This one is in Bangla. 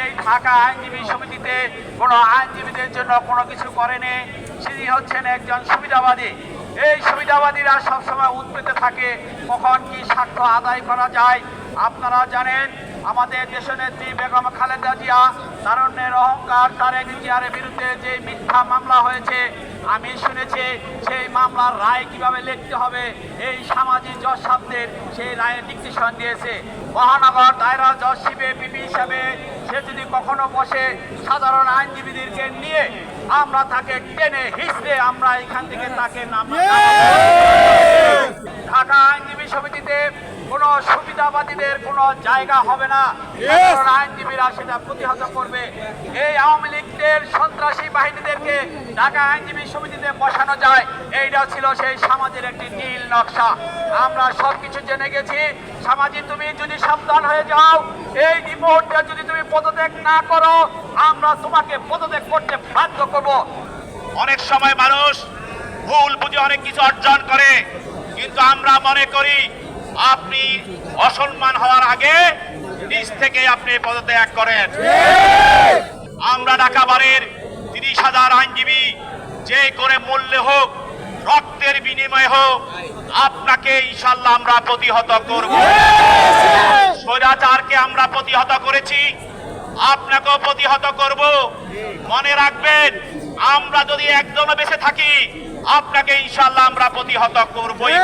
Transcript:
এই ঢাকা আইনজীবী সমিতিতে কোনো আইনজীবীদের জন্য কোনো কিছু করেনি। তিনি হচ্ছেন একজন সুবিধাবাদী। এই সুবিধাবাদীরা সবসময় উদ্বেগে থাকে। কখন কি স্বার্থ আদায় করা যায় আপনারা জানেন। আমাদের দেশনেত্রী বেগম খালেদা জিয়া তারণ্যের অহংকার, তারেক জিয়ারের বিরুদ্ধে যে মিথ্যা মামলা হয়েছে আমি শুনেছি সেই মামলার রায় কীভাবে লিখতে হবে? এই সামাজিক জজ শব্দের সেই রায়ের ডিকটিশন দিয়েছে। মহানগর দায়রা জজ শিবে পিপি হিসাবে সে যদি কখনো বসে সাধারণ আইনজীবীদেরকে নিয়ে আমরা তাকে টেনে হিসড়ে আমরা এখান থেকে তাকে নাম ঢাকা আইনজীবী সমিতিতে কোনো সুবিধাবাদীদের কোনো জায়গা হবে না। সাধারণ আইনজীবীরা সেটা প্রতিহত করবে। এই আওয়ামী লীগদের সন্ত্রাসী বাহিনীদেরকে ঢাকা আইনজীবী সমিতিতে বসানো যায়। এইটা ছিল সেই সমাজের একটি নীল নকশা। আমরা সবকিছু জেনে গেছি। সমাজে তুমি যদি সাবধান হয়ে যাও এই মুহূর্তে যদি তুমি পদত্যাগ না করো আমরা তোমাকে পদত্যাগ করতে বাধ্য করব। অনেক সময় মানুষ ভুল বুঝে অনেক কিছু অর্জন করে কিন্তু আমরা মনে করি আপনি অসম্মান হওয়ার আগে নিজ থেকে আপনি পদত্যাগ করেন। আমরা ঢাকাবারের তিরিশ হাজার আইনজীবী যে করে মূল্যে হোক, রক্তের বিনিময়ে হোক, আপনাকে ইনশাল্লাহ আমরা প্রতিহত করব। স্বৈরাচারকে আমরা প্রতিহত করেছি, আপনাকেও প্রতিহত করব। মনে রাখবেন, আমরা যদি একজনও বেঁচে থাকি, আপনাকে ইনশাল্লাহ আমরা প্রতিহত করবই।